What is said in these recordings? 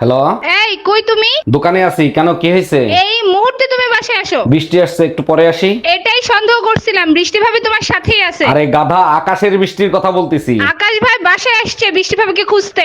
Hello এই কই তুমি? দোকানে আছি। কেন কি হয়েছে? এই মুহূর্তে তুমি বাসে আসো। বৃষ্টি আসছে একটু পরে আসি। এটাই সন্দেহ করছিলাম বৃষ্টি ভাবে তোমার সাথেই আছে। আরে গাধা আকাশের বৃষ্টির কথা বলতেছি। আকাশ ভাই বাসায় আসছে বৃষ্টি ভাবিকে খুঁজতে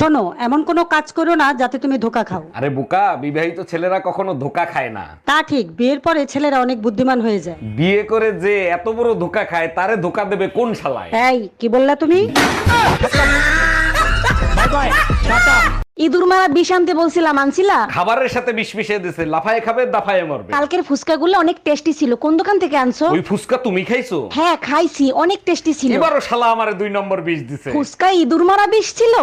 শোনো এমন কোনো কাজ করো না যাতে তুমি ধোকা খাও। আরে বুকা বিবাহিত ছেলেরা কখনো ধোকা খায় না। তা ঠিক বিয়ের পরে ছেলেরা অনেক বুদ্ধিমান হয়ে যায়। বিয়ে করে যে এত বড় ধোকা খায় তারে ধোকা দেবে কোন শালায়? এই কি বললা তুমি? বাই বাই টাটা ইঁদুর মারা বিষ আনতে বলছিলাম আনছিলা? খাবারের সাথে বিষ মিশিয়ে দিছে লাফায় খাবে দাফায় মরবে। কালকের ফুচকাগুলো অনেক টেস্টি ছিল। কোন দোকান থেকে আনছো? ওই ফুসকা তুমি খাইছো? হ্যাঁ খাইছি অনেক টেস্টি ছিল। এবারও শালা আমারে দুই নম্বর বিষ দিছে। ফুচকা ইঁদুর মারা বিষ ছিল?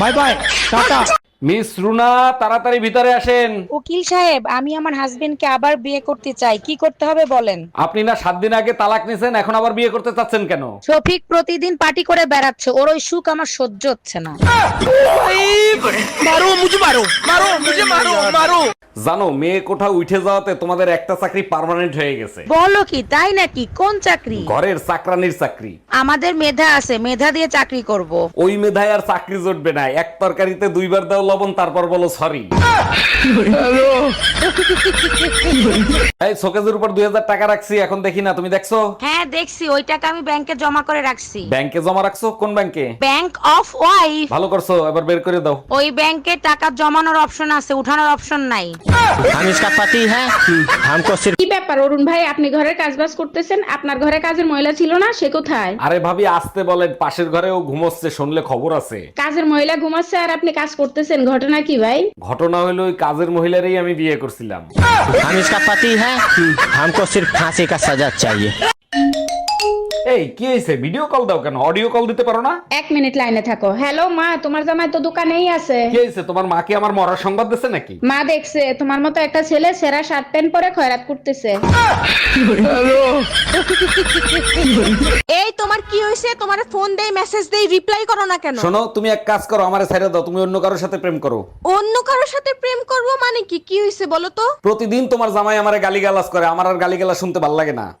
Bye bye tata. Miss Runa তাড়াতাড়ি ভিতরে আসেন। উকিল সাহেব আমি আমার হাজবেন্ডকে আবার বিয়ে করতে চাই। কি করতে হবে বলেন? আপনি না সাত দিন আগে তালাক নিছেন এখন আবার বিয়ে করতে চাচ্ছেন কেন? শফিক প্রতিদিন পার্টি করে বেড়াচ্ছে ওর ওই সুখ আমার সহ্য হচ্ছে না। জানো মেয়ে কোথাও উঠে যাওয়াতে তোমাদের একটা চাকরি পার্মানেন্ট হয়ে গেছে। বলো কি তাই নাকি? কোন চাকরি? ঘরের চাকরানির চাকরি। আমাদের মেধা আছে মেধা দিয়ে চাকরি করব। ওই মেধায় আর চাকরি জুটবে না। এক তরকারিতে দুইবার দাও লবণ তারপর বলো সরি এই শোকেজের উপর দুই হাজার টাকা রাখছি এখন দেখি না তুমি দেখছ? হ্যাঁ দেখছি ওই টাকা আমি ব্যাংকে জমা করে রাখছি। ব্যাংকে জমা রাখছো? কোন ব্যাংকে? ব্যাংক অফ ওয়াইফ ভালো করছ এবার বের করে দাও। ওই ব্যাংকে টাকা জমানোর অপশন আছে উঠানোর অপশন নাই। हम इसका पति है हमको सिर्फ কি ব্যাপার অরুণ ভাই আপনি ঘরের কাজ বাজ করতেছেন আপনার ঘরে কাজের মহিলা ছিল না সে কোথায় আরে ভাবি আসতে বলেন পাশের ঘরেও ঘুমোচ্ছে শুনলে খবর আছে কাজের মহিলা ঘুমাচ্ছে আর আপনি কাজ করতেছেন ঘটনা কি ভাই ঘটনা হলো ওই কাজের মহিলারই আমি বিয়ে করছিলাম हम इसका पति है हमको सिर्फ फांसी का सजा चाहिए এই কি হয়েছে ভিডিও কল দাও কেন? অডিও কল দিতে পারো না? এক মিনিট লাইনে থাকো। হ্যালো মা তোমার জামাই তো দোকানেই আছে। কি হয়েছে তোমার মাকে আমার মরার সংবাদ দিছে নাকি? মা দেখছে তোমার মতো একটা ছেলে সেরা শার্ট প্যান্ট পরে খয়রাত করতেছে। তোমার কি হইছে তোমার ফোন দেই মেসেজ দেই রিপ্লাই করো না কেন? শোনো তুমি এক কাজ করো আমারে ছেড়ে দাও তুমি অন্য কারোর সাথে প্রেম করো। অন্য কারোর সাথে প্রেম করব মানে কি? কি হইছে বলো তো? প্রতিদিন তোমার জামাই আমারে গালিগালাজ করে আমার আর গালিগালাজ শুনতে ভালো লাগে না।